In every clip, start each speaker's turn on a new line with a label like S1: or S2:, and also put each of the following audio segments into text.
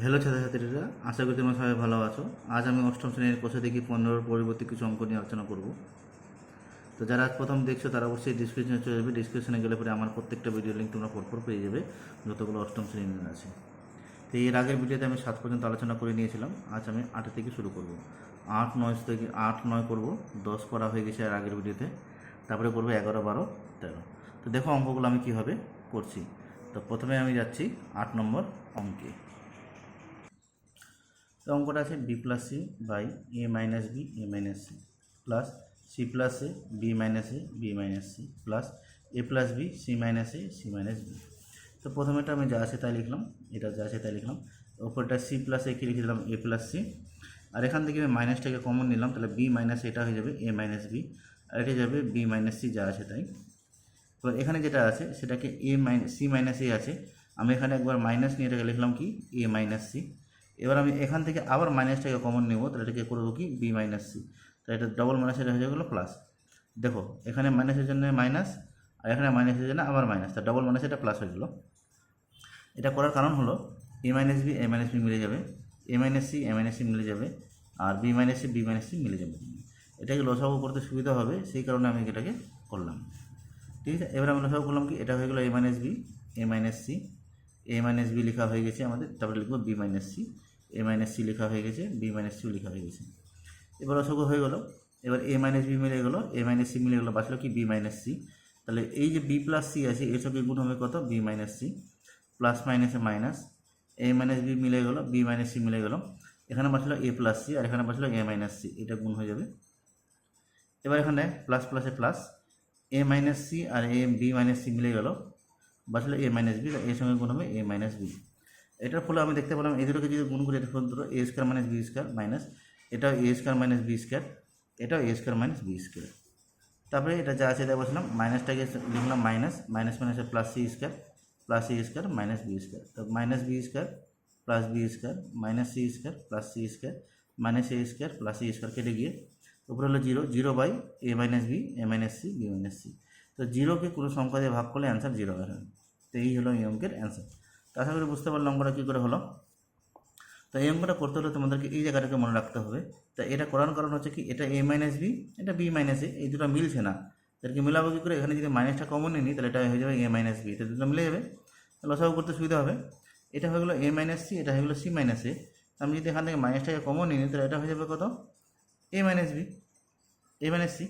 S1: Hello ছাত্রছাত্রীরা, আশা করি তোমরা সবাই ভালো আছো। আজ আমি অষ্টম শ্রেণির কোষে দেখি পনেরোর পরিবর্তে কিছু অঙ্ক নিয়ে আলোচনা করব। তো যারা প্রথম দেখছ, তারা অবশ্যই ডিসক্রিপশনে চলে যাবে। ডিসক্রিপশনে গেলে পরে আমার প্রত্যেকটা ভিডিও লিঙ্ক তোমরা পরপর পেয়ে যাবে, যতগুলো অষ্টম শ্রেণির আছে। তো এর আগের ভিডিওতে আমি সাত পর্যন্ত আলোচনা করে নিয়েছিলাম। আজ আমি আট থেকে শুরু করব। আট, নয় থেকে, আট, নয় করব। দশ করা হয়ে গেছে আর আগের ভিডিওতে তারপরে করব এগারো, বারো, তেরো। তো দেখো অঙ্কগুলো আমি কীভাবে করছি। তো প্রথমে আমি যাচ্ছি আট নম্বর অঙ্কে। তো অঙ্কটা আছে B plus C by A minus B, A minus C plus C plus A, B minus A, B minus C plus A plus B, C minus A, C minus B. তো প্রথমেটা আমি যা আছে তাই লিখলাম, এটা যা আছে তাই লিখলাম। ওপরটা সি প্লাস এ কি লিখে দিলাম? এ প্লাস সি। আর এখান থেকে আমি মাইনাসটাকে কমন নিলাম, তাহলে বি মাইনাস এটা হয়ে যাবে এ মাইনাস বি। আর এটা যাবে বি মাইনাস সি যা আছে তাই। এবার এখানে যেটা আছে, সেটাকে A minus, C minus A আছে। আমি এখানে একবার মাইনাস নিয়ে এটাকে লিখলাম কি? A minus C. এবার আমি এখান থেকে আবার মাইনাসটাকে কমন নেব, তাহলে এটাকে করব কি? বি মাইনাস সি তাহলে এটা ডবল মাইনাস এটা হয়ে গেলো প্লাস দেখো, এখানে মাইনাসের জন্য মাইনাস আর এখানে মাইনাসের জন্য আবার মাইনাস তা ডবল মাইনাস এটা প্লাস হয়ে গেলো। এটা করার কারণ হলো A minus B A minus B মিলে যাবে। A minus C A minus C মিলে যাবে। আর B minus C B minus C মিলে যাবে। এটাকে লসাগু করতে সুবিধা হবে, সেই কারণে আমি এটাকে করলাম। ঠিক আছে? এবার আমি লসাগু করলাম কি? এটা হয়ে গেলো A minus B A minus C A minus B লেখা হয়ে গেছে আমাদের, তারপরে লিখব B minus C A minus C লেখা হয়ে গেছে বি মাইনাস সিও লেখা হয়ে গেছে। এবার লসাগু হয়ে গেলো, এবার এ মাইনাস বি মিলে গেলো এ মাইনাস সি মিলে গেলো বাঁচলো কি বি মাইনাস সি তাহলে এই যে বি প্লাস সি আছে, এর সঙ্গে গুণ হবে কত? বি মাইনাস সি প্লাস মাইনাসে মাইনাস এ মাইনাস বি মিলে গেলো বি মাইনাস সি মিলে গেলো। এখানে বাঁচলো এ প্লাস সি আর এখানে বাঁচলো এ মাইনাস সি এটা গুণ হয়ে যাবে। এবার এখানে প্লাস প্লাসে প্লাস এ মাইনাস সি আর এ বি মাইনাস সি মিলে গেল। বাঁচলো এ মাইনাস বি এর সঙ্গে গুণ হবে এ মাইনাস বি এটার ফলে আমি দেখতে পেলাম এই দুটোকে যদি গুণ করি এটা দুটো A square minus B square minus এটাও A square minus B square এটাও A square minus B square তারপরে এটা যা আছে তাই বসলাম মাইনাসটাকে লিখলাম মাইনাস মাইনাস মাইনাসে plus C square plus C square minus B square তো minus B square plus B square minus C square plus C square minus A square plus C square কেটে গিয়ে, উপরে হলো zero zero by A minus B A minus C B minus C তো জিরোকে কোনো সংখ্যা দিয়ে ভাগ করলে অ্যান্সার জিরো আসে তো এই হলো এই অঙ্কের অ্যান্সার তো আশা করি বুঝতে পারলাম অঙ্কটা কী করে হলো? তো এই অঙ্কটা করতে হলে তোমাদেরকে এই জায়গাটাকে মনে রাখতে হবে। তো এটা করার কারণ হচ্ছে কি? এটা এ মাইনাস বি এটা বি মাইনাস এ এই দুটো মিলছে না। তাদেরকে মিলাবো কী করে? এখানে যদি মাইনাসটা কমন নিই, তাহলে এটা হয়ে যাবে এ মাইনাস বি তো দুটো মিলে যাবে। তাহলে লসাগু করতে সুবিধা হবে। এটা হয়ে গেলো এ মাইনাস সি এটা হয়ে গেলো সি মাইনাস এ আমি যদি এখান থেকে মাইনাসটাকে কমন নিই, তাহলে এটা হয়ে যাবে কত? A minus B A minus C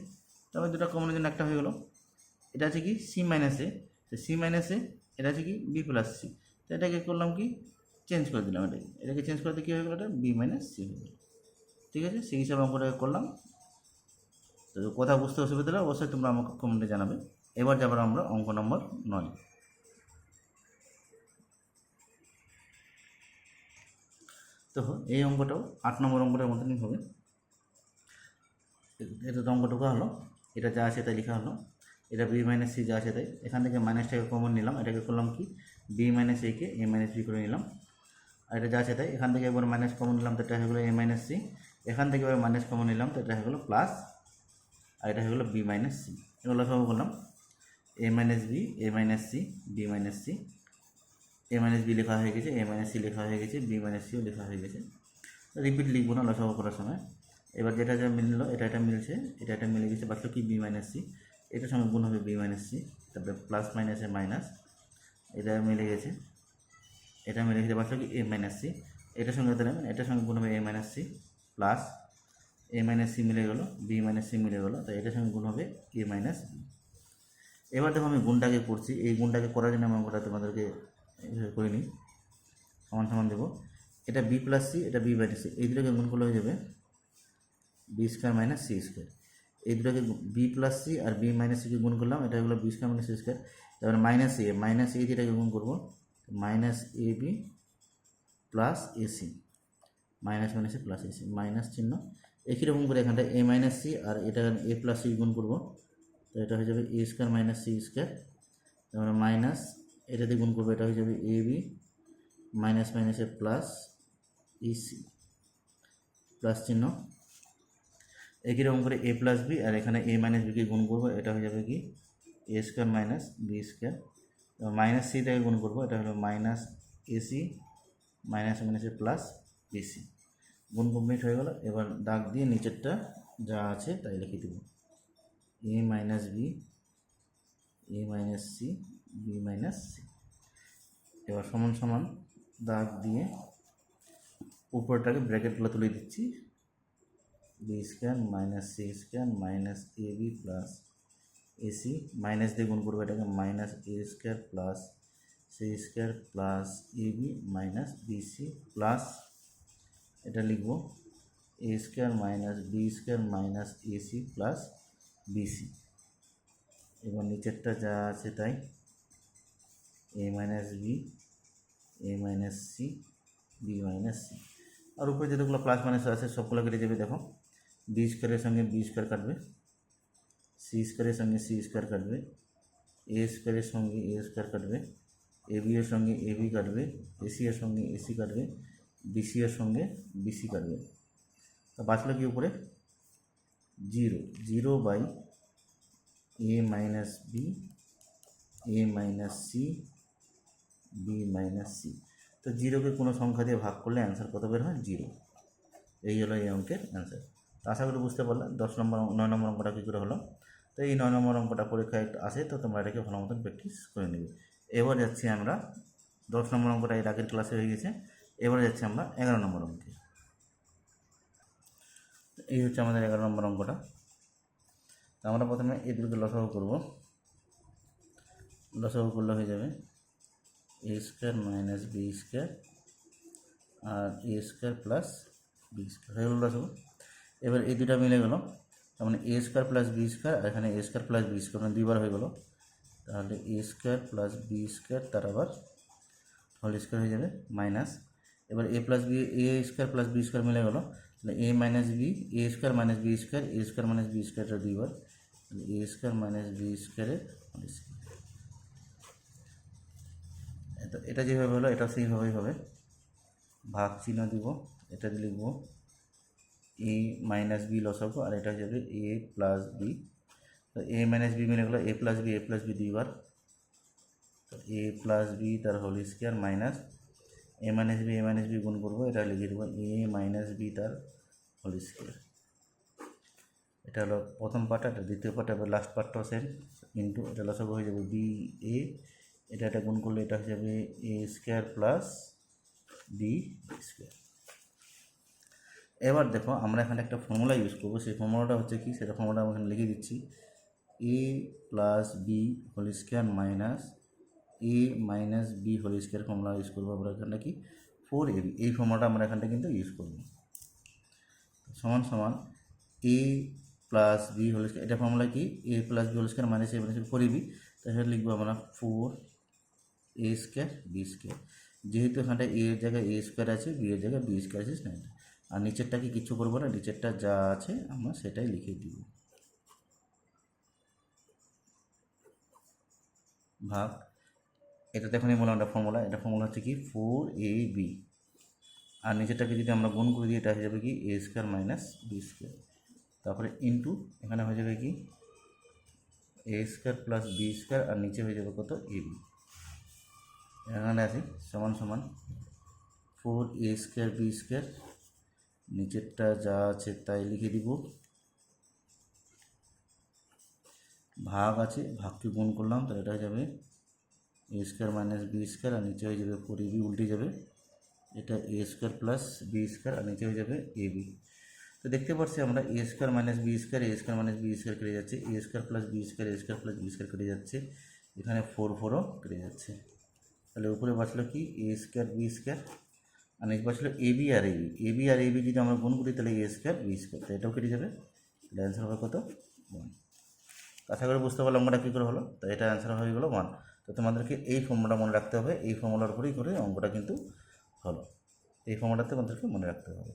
S1: তবে দুটো কমনের জন্য একটা হয়ে গেলো। এটা আছে কি? C minus A C minus A এটা আছে কি বি প্লাস সি তো এটাকে করলাম কি চেঞ্জ করে দিলাম এটাকে এটাকে চেঞ্জ করতে কী হয়ে গেলো এটা বি মাইনাস সি হয়ে গেলো ঠিক আছে সেই হিসাবে অঙ্কটাকে করলাম তো কথা বুঝতে অসুবিধা হলে অবশ্যই তোমরা আমাকে কমেন্টে জানাবে এবার যাবার আমরা অঙ্ক নম্বর নয় তো এই অঙ্কটাও আট নম্বর অঙ্কটার মতনই হবে এটা অঙ্কটুকু হলো এটা যা আছে তাই লেখা হলো এটা বি মাইনাস সি যা আছে তাই। এখান থেকে মাইনাসটাকে কমন নিলাম। এটাকে করলাম কি? বি মাইনাস একে এ মাইনাস বি করে নিলাম। আর এটা যা আছে তাই, এখান থেকে একবার মাইনাস কমন নিলাম, তো এটা হয়ে গেলো এ মাইনাস সি এখান থেকে এবার মাইনাস কমন নিলাম, তো এটা হয়ে গেলো প্লাস আর এটা হয়ে গেলো বি মাইনাস সি এগুলো সব করলাম। A minus B A minus C B minus C A minus B লেখা হয়ে গেছে এ মাইনাস সি লেখা হয়ে গেছে বি মাইনাস সিও লেখা হয়ে গেছে। রিপিট লিখব না, লসাগু করার সময়। এবার যেটা যা মিললো, এটা এটা মিলছে, এটা এটা মিলে গেছে বাঁচলো কি বি মাইনাস সি এটার সঙ্গে গুণ হবে বি মাইনাস সি তারপরে প্লাস মাইনাসে মাইনাস এটা মিলে গেছে। এটা মিলে গেছে বাঁচলো কি এ মাইনাস সি এটার সঙ্গে দিলাম এটার সঙ্গে গুণ হবে A minus C plus A minus C মিলে গেলো বি মাইনাস সি মিলে গেলো, তাই এটার সঙ্গে গুণ হবে এ মাইনাস এবার দেখো আমি গুণটাকে করছি, এই গুণটাকে করার জন্য আমি অঙ্কটা তোমাদেরকে করে নিই। সমান সমান দেবো। এটা বি প্লাস সি এটা বি মাইনাস সি এই দুটোকে গুণ করলে হয়ে যাবে B square minus C square এই দুটাকে বি প্লাস সি আর বি মাইনাস সিকে গুণ করলাম, এটা হলো B square minus C square তারপরে মাইনাস এ মাইনাস এ যেটাকে গুণ করব। Minus A B plus AC minus মাইনাসে প্লাস এসি মাইনাস চিহ্ন। একই রকম করে এখানটা এ মাইনাস সি আর এটা এ প্লাস সি গুণ করব। তো এটা হয়ে যাবে A square minus C square তারপরে মাইনাস এটা দিয়ে গুণ করব, এটা হয়ে যাবে এ বি মাইনাস মাইনাসে প্লাস ইসি প্লাস চিহ্ন। একই রকম করে এ প্লাস বি আর এখানে এ মাইনাস বিকে গুণ করব, এটা হয়ে যাবে কি? A square minus B square minus সিটাকে গুণ করব, এটা হলো মাইনাস এসি মাইনাস মাইনাসে প্লাস বিসি গুণ কমপ্লিট হয়ে গেল, এবার দাগ দিয়ে নিচেরটা যা আছে তাই লিখে দেব। A minus B A minus C B minus C এবার সমান সমান দাগ দিয়ে উপরটাকে ব্র্যাকেটগুলো তুলে দিচ্ছি। B square minus C square minus A B plus AC minus দিয়ে গুণ করব এটাকে minus A square plus C square plus A B minus BC plus এটা লিখব A square minus B square minus AC plus BC এবার নিচেরটা যা আছে তাই A minus B A minus C B minus C আর উপরে যেগুলো প্লাস মাইনাস আছে সবগুলো কেটে যাবে দেখো। বি স্কোয়ারের সঙ্গে বি স্কোয়ার কাটবে। সি স্কোয়ারের সঙ্গে সি স্কোয়ার কাটবে। এ স্কোয়ারের সঙ্গে এ স্কোয়ার কাটবে। এ বি এর সঙ্গে এ বি কাটবে। এসি এর সঙ্গে এসি কাটবে। বিসি এর সঙ্গে বিসি কাটবে। তা বাঁচলো কি উপরে? Zero. Zero by A minus B A minus C B minus C তো জিরোকে কোনো সংখ্যা দিয়ে ভাগ করলে অ্যান্সার কত বের হয়? জিরো। এই হলো এই অঙ্কের অ্যান্সার তো আশা করি বুঝতে পারলে। দশ নম্বর, নয় নম্বর অঙ্কটা কী করে হলো? তো এই নয় নম্বর অঙ্কটা পরীক্ষায় আসে, তো তোমরা এটাকে ভালো মতন প্র্যাকটিস করে নেবে। এবার যাচ্ছি আমরা, দশ নম্বর অঙ্কটা এর আগের ক্লাসে হয়ে গেছে। এবারে যাচ্ছি আমরা এগারো নম্বর অঙ্কে। এই হচ্ছে আমাদের এগারো নম্বর অঙ্কটা। তো আমরা প্রথমে এই দুটোকে লসাগু করব। লসাগু করলে হয়ে যাবে A square minus B square R A square plus B square হয়ে গেল লসাগু। এবার এই দুটা মিলে গেল। তার মানে A square plus B square আর এখানে A square plus B square মানে দুইবার হয়ে গেল। তাহলে A square plus B square তার আবার হোল স্কোয়ার হয়ে যাবে মাইনাস এবার A plus B A square plus B square মিলে গেল। তাহলে A minus B A square minus B square A square minus B স্কোয়ারটা দুইবার। তাহলে এ স্কোয়ার মাইনাস বি স্কোয়ারের হোল স্কোয়ার এটা যেভাবে হলো, এটা সেইভাবেই হবে। ভাগ চিহ্ন দিব, এটা লিখব। এ মাইনাস বি লসাগু আর এটা হয়ে যাবে এ প্লাস বি তো এ মাইনাস বি মিলে গেলো A plus B A plus B দুইবার তো এ প্লাস বি তার whole square minus A minus B A minus B গুণ করব, এটা লিখে দেবো এ মাইনাস বি তার হোল স্কোয়ার এটা হলো প্রথম পার্ট এটা দ্বিতীয় পার্ট এবার লাস্ট পার্টটাও সেম ইন্টু এটা লসাগু হয়ে যাবে বি এ এটা এটা গুণ করলে এটা হয়ে যাবে A square plus B square এবার দেখো আমরা এখানে একটা ফর্মুলা ইউজ করব। সেই ফর্মুলাটা হচ্ছে কি? সেটা ফর্মুলাটা আমি এখানে লিখে দিচ্ছি। A plus B whole square minus A minus B whole square formula use করব আমরা এখানটা কি? ফোর এ এই ফর্মুলাটা আমরা এখানটা কিন্তু ইউজ করব। সমান সমান A plus B whole square এটা ফর্মুলা কি? A plus B whole square minus A minus four B তাহলে লিখব আমরা four A square B square যেহেতু এখানটা এ এর জায়গায় এ স্কোয়ার আছে বি এর জায়গায় বি স্কোয়ার আছে আর নিচেরটাকে কিছু করব না? নিচেরটা যা আছে আমরা সেটাই লিখে দিব। ভাগ। এটা দেখুন বললাম একটা ফর্মুলা এটা ফর্মুলা হচ্ছে কি? ফোর এ বি আর নিচেরটাকে যদি আমরা গুণ করে দিই, এটা হয়ে যাবে কি? A square minus B square তারপরে ইন্টু এখানে হয়ে যাবে কি? A square plus B square আর নিচে হয়ে যাবে কত? এ বি এখানে আছে সমান সমান। Four A square B square নিচেরটা যা আছে তাই লিখে দিব। ভাগ আছে, ভাগকে গুণ করলাম, তাহলে এটা হয়ে যাবে A square minus B square আর নিচে হয়ে যাবে ফোর বি উল্টে যাবে। এটা A square plus B square আর নিচে হয়ে যাবে এ বি তো দেখতে পাচ্ছি আমরা A square minus B square A square minus B square কেটে যাচ্ছে A square plus B square A square plus B square কেটে যাচ্ছে। এখানে ফোর ফোরও কেটে যাচ্ছে। তাহলে উপরে বাঁচলো কি? এ স্কোয়ার বি স্কোয়ার আর নিচে বাঁচলো এ বি আর এ বি আর এ বি যদি আমরা গুণ করি, তাহলে এ স্কোয়ার বি স্কোয়ার তো এটাও কেটে যাবে। তাহলে অ্যান্সার হবে কত? ওয়ান আশা করে বুঝতে পারলাম অঙ্কটা কী করে হলো। তো এটা অ্যান্সার হয়ে গেলো ওয়ান তো তোমাদেরকে এই ফর্মুলাটা মনে রাখতে হবে। এই ফর্মুলার উপরেই করে অঙ্কটা কিন্তু হলো। এই ফর্মুলাতে তোমাদেরকে মনে রাখতে হবে।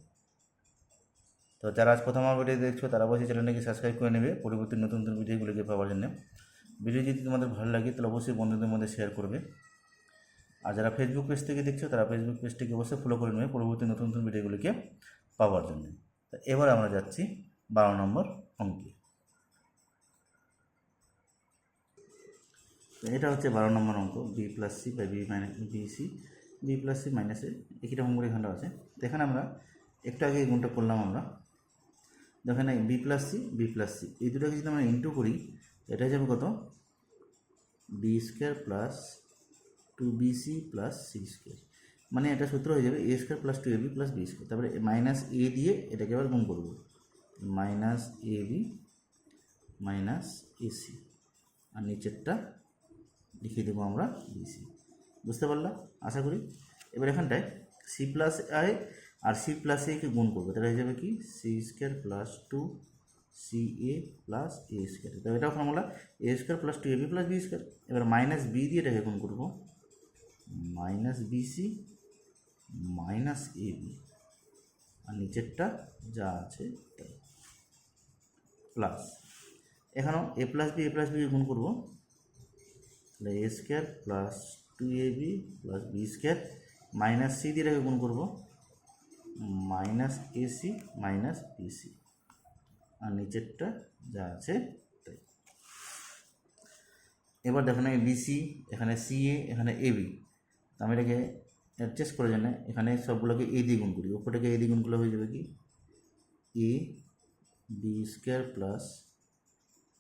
S1: তো যারা আজ প্রথম আমার ভিডিও দেখছ, তারা অবশ্যই চ্যানেলটাকে সাবস্ক্রাইব করে নেবে। পরবর্তী নতুন নতুন ভিডিওগুলোকে পাওয়ার জন্য। ভিডিও যদি তোমাদের ভালো লাগে, তাহলে অবশ্যই বন্ধুদের মধ্যে শেয়ার করবে। আর যারা ফেসবুক পেজ থেকে দেখছ, তারা ফেসবুক পেজটিকে অবশ্যই ফলো করে নেবে পরবর্তী নতুন নতুন ভিডিওগুলিকে পাওয়ার জন্য। তো এবার আমরা যাচ্ছি বারো নম্বর অঙ্কে। এটা হচ্ছে বারো নম্বর অঙ্ক B plus C by B minus B C B plus C minus A রকম করে এখানটা আছে। এখানে আমরা একটু আগে গুণটা করলাম আমরা। দেখেন B plus C B plus C এই দুটোকে যদি আমরা ইন্টু করি এটা যাবে কত? B square plus two B C plus C square. মানে এটা সূত্র হয়ে যাবে A square plus two A B plus B square. তারপরে মাইনাস এ দিয়ে এটাকে আবার গুণ করব। Minus A B minus AC আর নিচেরটা লিখে দেবো আমরা বিসি বুঝতে পারলাম আশা করি। এবার এখানটায় সি প্লাস আই আর সি প্লাস একে গুণ করব। তাহলে হয়ে যাবে কি? C square plus two C A plus A square. তো এটাও formula A square plus two A B plus B square. এবার মাইনাস বি দিয়ে এটাকে গুণ করব। Minus BC minus A B আর নিচেরটা যা আছে তাই প্লাস এখানেও A plus B A plus B গুণ করব। তাহলে A square plus two A B plus B square minus C দিয়ে এটাকে গুণ করব। মাইনাস এসি মাইনাস বিসি আর নিচেরটা যা আছে তাই। এবার দেখুন আমি বিসি এখানে সি এ এখানে এ বি আমি এটাকে অ্যাডজাস্ট করার জন্য এখানে সবগুলোকে এ দিয়ে গুণ করি। ওপরটাকে এ দিয়ে গুণ করলে হয়ে যাবে কি? A B square plus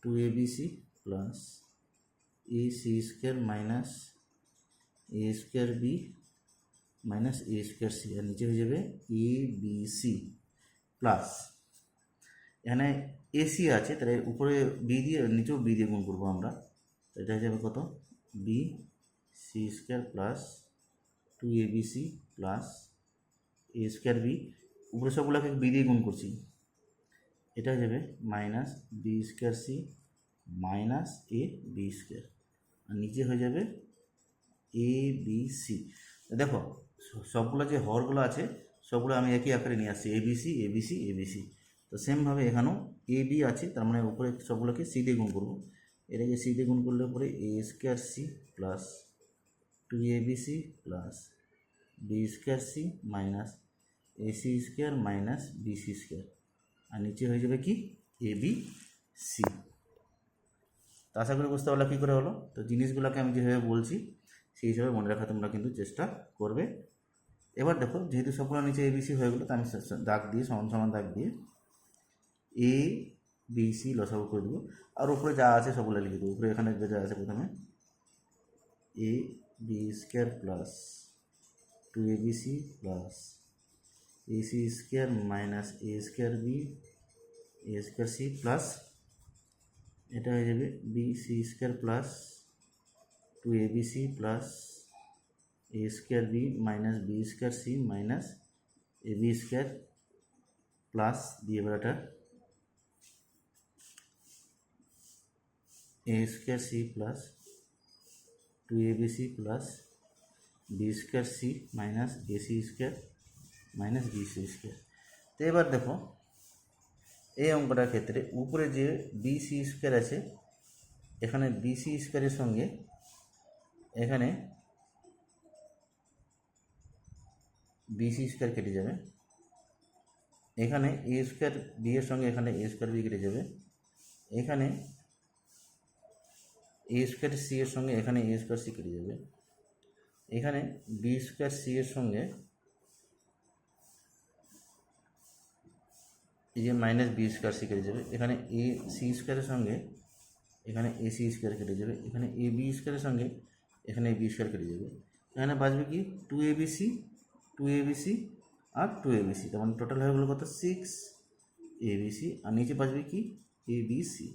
S1: two A B C plus A C square minus A square B minus A square C আর নিচে হয়ে যাবে এ বি সি প্লাস এখানে এসি আছে, তাহলে উপরে বি দিয়ে, নিচেও বি দিয়ে গুণ করব আমরা। এটা হয়ে যাবে কত? B C square plus two A B C plus A square B উপরে সবগুলোকে বি দিয়ে গুণ করছি। এটা হয়ে যাবে minus B square C minus A B square আর নিচে হয়ে যাবে এ বি সি দেখো, সবগুলো যে হরগুলো আছে, সবগুলো আমি একই আকারে নিয়ে আসছি A B C A B C A B C তো সেমভাবে এখানেও এ বি আছে, তার মানে উপরে সবগুলোকে সি দিয়ে গুণ করব। এটাকে সি দিয়ে গুণ করলে পরে a square c plus two a b c plus b square c minus a c square minus b c square আর নিচে হয়ে যাবে কি? এ বি সি তো আশা করি বুঝতে পারলে কী করে হলো? তো জিনিসগুলোকে আমি যেভাবে বলছি, সেই হিসাবে মনে রাখা তোমরা কিন্তু চেষ্টা করবে। এবার দেখো, যেহেতু সবগুলো নিচে এ বিসি হয়ে গেলো, তো আমি দাগ দিয়ে, সমান সমান দাগ দিয়ে এ বি সি লসাগু করে দেবো। আর উপরে যা আছে সবগুলো লিখে দেবো। উপরে এখানে যা আছে প্রথমে a b square plus two a b c plus a c square minus a square b a square c plus এটা হয়ে যাবে b c square plus two a b c plus a square b minus b square c minus a b square plus দিয়ে এবার এটা। A square c plus two a b c plus b square c minus a c square minus b c square. তো এবার দেখো, এই অঙ্কটার ক্ষেত্রে উপরে যে বি সি স্কোয়ার আছে, এখানে বি সি স্কোয়ারের সঙ্গে এখানে বি সি স্কোয়ার কেটে যাবে। এখানে এ স্কোয়ার বি এর সঙ্গে এখানে এ স্কোয়ার বি কেটে যাবে। এখানে এ স্কোয়ার সি এর সঙ্গে এখানে এ স্কোয়ার সি কেটে যাবে। এখানে বি স্কোয়ার সি এর সঙ্গে এই যে মাইনাস বি স্কোয়ার সি কেটে যাবে। এখানে এ সি স্কোয়ারের সঙ্গে এখানে এ সি স্কোয়ার কেটে যাবে। এখানে এ বি স্কোয়ারের সঙ্গে এখানে বি স্কোয়ার কেটে যাবে। এখানে বাঁচবে কি? Two a b c two a b c R two A B C তার মানে টোটাল হয়ে গেলো কত? সিক্স এ বি সি আর নিচে বাঁচবে কি? এ বি সি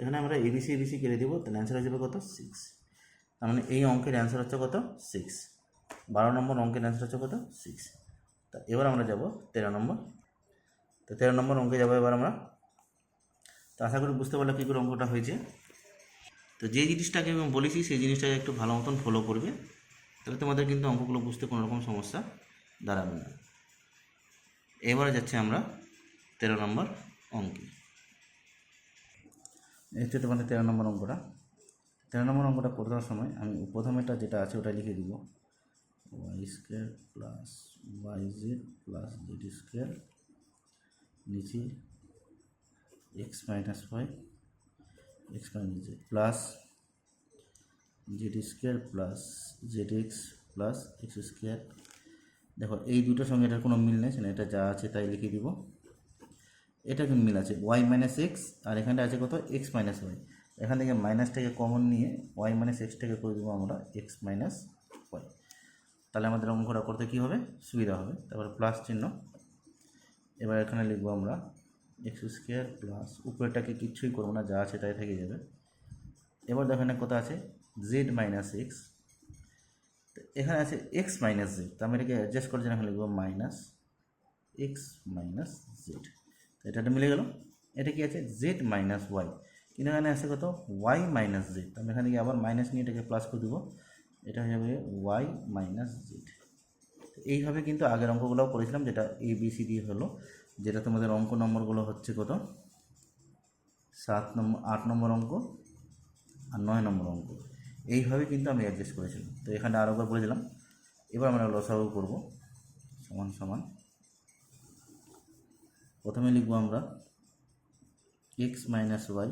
S1: এখানে আমরা a b c a b c কেটে দেবো, তাহলে অ্যান্সার হয়ে যাবে কত? সিক্স তার মানে এই অঙ্কের অ্যান্সার হচ্ছে কত? সিক্স বারো নম্বর অঙ্কের অ্যান্সার হচ্ছে কত? সিক্স তা এবার আমরা যাব তেরো নম্বর। তো তেরো নম্বর অঙ্কে যাব এবার আমরা। তো আশা করি বুঝতে পারলে কী করে অঙ্কটা হয়েছে। তো যে জিনিসটাকে আমি বলেছি, সেই জিনিসটাকে একটু ভালো মতন ফলো করবে। তাহলে তোমাদের কিন্তু অঙ্কগুলো বুঝতে কোনো রকম সমস্যা দাঁড়াবে না। এবারে যাচ্ছে আমরা তেরো নম্বর অঙ্কে। হচ্ছে তোমাদের তেরো নম্বর অঙ্কটা। তেরো নম্বর অঙ্কটা করতে সময় আমি প্রথমেটা যেটা আছে ওটা লিখে দিব। Y square plus y z plus z square নিচে x minus y, x minus z plus z square plus z x plus x square. দেখো, এই দুটোর সঙ্গে এটার কোনো মিল নেই এটা যা আছে তাই লিখে দিব। এটা কিন্তু মিল আছে। ওয়াই মাইনাস এক্স আর এখানটা আছে কত? এক্স মাইনাস ওয়াই এখান থেকে মাইনাসটাকে কমন নিয়ে ওয়াই মাইনাস এক্সটাকে করে দেবো আমরা এক্স মাইনাস ওয়াই তাহলে আমাদের অঙ্কটা করতে কী হবে? সুবিধা হবে। তারপরে প্লাস চিহ্ন। এবার এখানে লিখব আমরা এক্স স্কোয়ার প্লাস উপরেরটাকে কিচ্ছুই করব না, যা আছে তাই থেকে যাবে। এবার দেখো এখানে কত আছে? জেড মাইনাস এক্স এখানে আছে এক্স মাইনাস জেড তো আমি এটাকে অ্যাডজাস্ট করে যেন লিখব মাইনাস এক্স মাইনাস জেড তো এটা তো মিলে গেল। এটা কি আছে? জেড মাইনাস ওয়াই কিন্তু এখানে আছে কত? ওয়াই মাইনাস জেড আমি এখানে গিয়ে আবার মাইনাস নিয়ে এটাকে প্লাস করে দেবো। এটা হয়ে যাবে ওয়াই মাইনাস জেড এইভাবে কিন্তু আগের অঙ্কগুলোও করেছিলাম, যেটা এ বি সি ডি হলো। যেটা তোমাদের অঙ্ক নম্বরগুলো হচ্ছে কত? সাত নম্বর, আট নম্বর অঙ্ক আর নয় নম্বর অঙ্ক। এইভাবে কিন্তু আমি অ্যাডজাস্ট করেছিলাম। তো এখানে আরও একবার বলে দিলাম। এবার আমরা লসাগু করব। সমান সমান প্রথমে লিখব আমরা x minus y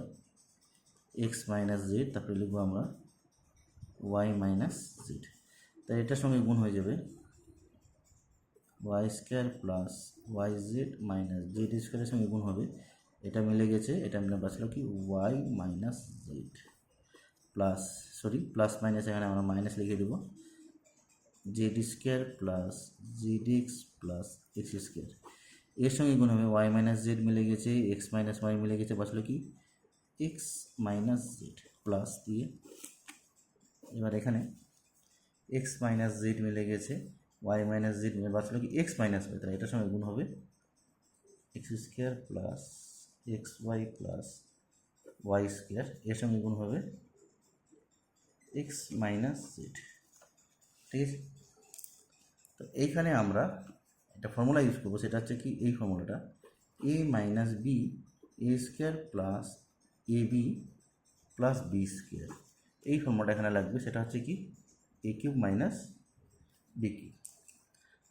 S1: x minus z তারপরে লিখব আমরা ওয়াই মাইনাস জেড তাই এটার সঙ্গে গুণ হয়ে যাবে y square plus y z minus z স্কোয়ারের সঙ্গে গুণ হবে। এটা মিলে গেছে, এটা মিলে বাঁচলো কি? Y minus z plus sorry plus minus এখানে আমরা মাইনাস লিখে দেবো। Z square plus z x plus x square এর সঙ্গে গুণ হবে ওয়াই মাইনাস জেড মিলে গেছে এক্স মাইনাস ওয়াই মিলে গেছে, বাঁচলো কি? এক্স মাইনাস জেড প্লাস দিয়ে, এবার এখানে এক্স মাইনাস জেড মিলে গেছে ওয়াই মাইনাস জেড মিলে, বাঁচলো কি? এক্স মাইনাস ওয়াই তাহলে এটার সঙ্গে গুণ হবে x square plus x y plus y square এর সঙ্গে গুণ হবে এক্স মাইনাস জেড ঠিক আছে? তো এইখানে আমরা একটা ফর্মুলা ইউজ করব, সেটা হচ্ছে কি, এই ফর্মুলাটা a minus b a square plus a b plus b square এই ফর্মুলাটা এখানে লাগবে, সেটা হচ্ছে কি a cube minus b cube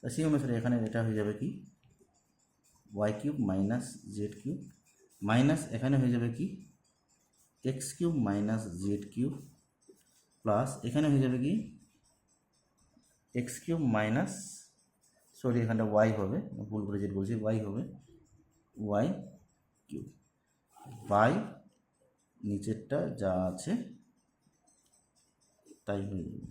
S1: তা সেই অনুসারে এখানে এটা হয়ে যাবে কি y cube minus z cube minus এখানে হয়ে যাবে কি x cube minus z cube plus এখানে হয়ে যাবে কি এক্স কিউব মাইনাস সরি, এখানটা ওয়াই হবে। ভুল করে যেটা বলছি ওয়াই হবে ওয়াই কিউ বাই নিচেরটা যা আছে, তাই হয়ে যাবে।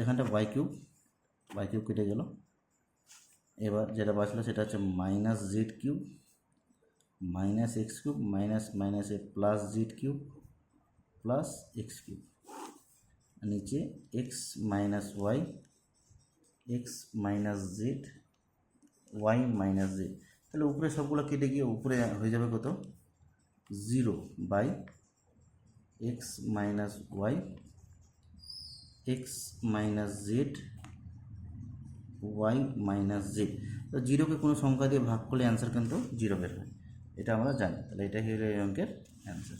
S1: এখানটা ওয়াই কিউব ওয়াই কিউব কেটে গেল। এবার যেটা বাঁচলো সেটা হচ্ছে minus z cube minus x cube minus মাইনাসে plus z cube plus x cube নিচে x minus y x minus z y minus z তাহলে উপরে সবগুলো কেটে গিয়ে উপরে হয়ে যাবে কত? Zero by x minus y x minus z y minus z তো জিরোকে কোনো সংখ্যা দিয়ে ভাগ করলে অ্যান্সার কিন্তু জিরো বের হয়। এটা আমরা জানি। তাহলে এটাই হলো এই অঙ্কের অ্যান্সার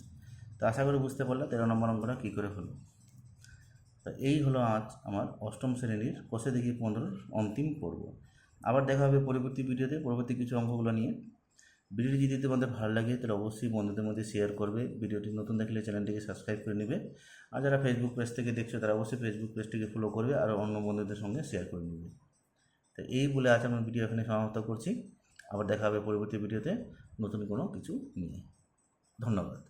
S1: তো আশা করি বুঝতে পারলে। তেরো নম্বর অঙ্কটা কী করে হলো? তো এই হলো আজ আমার অষ্টম শ্রেণির কোষে দেখি পনেরোর অন্তিম পর্ব। আবার দেখা হবে পরবর্তী ভিডিওতে। পরবর্তী কিছু অঙ্কগুলো নিয়ে। ভিডিওটি যদি তোমাদের ভালো লাগে, তাহলে অবশ্যই বন্ধুদের মধ্যে শেয়ার করবে। ভিডিওটি নতুন দেখলে চ্যানেলটিকে সাবস্ক্রাইব করে নেবে। আর যারা ফেসবুক পেজ থেকে দেখছ, তারা অবশ্যই ফেসবুক পেজটিকে ফলো করবে আর অন্য বন্ধুদের সঙ্গে শেয়ার করে নেবে। তো এই বলে আজ আমার ভিডিও এখানে সমাপ্ত করছি। আবার দেখা হবে পরবর্তী ভিডিওতে নতুন কোনো কিছু নিয়ে। ধন্যবাদ।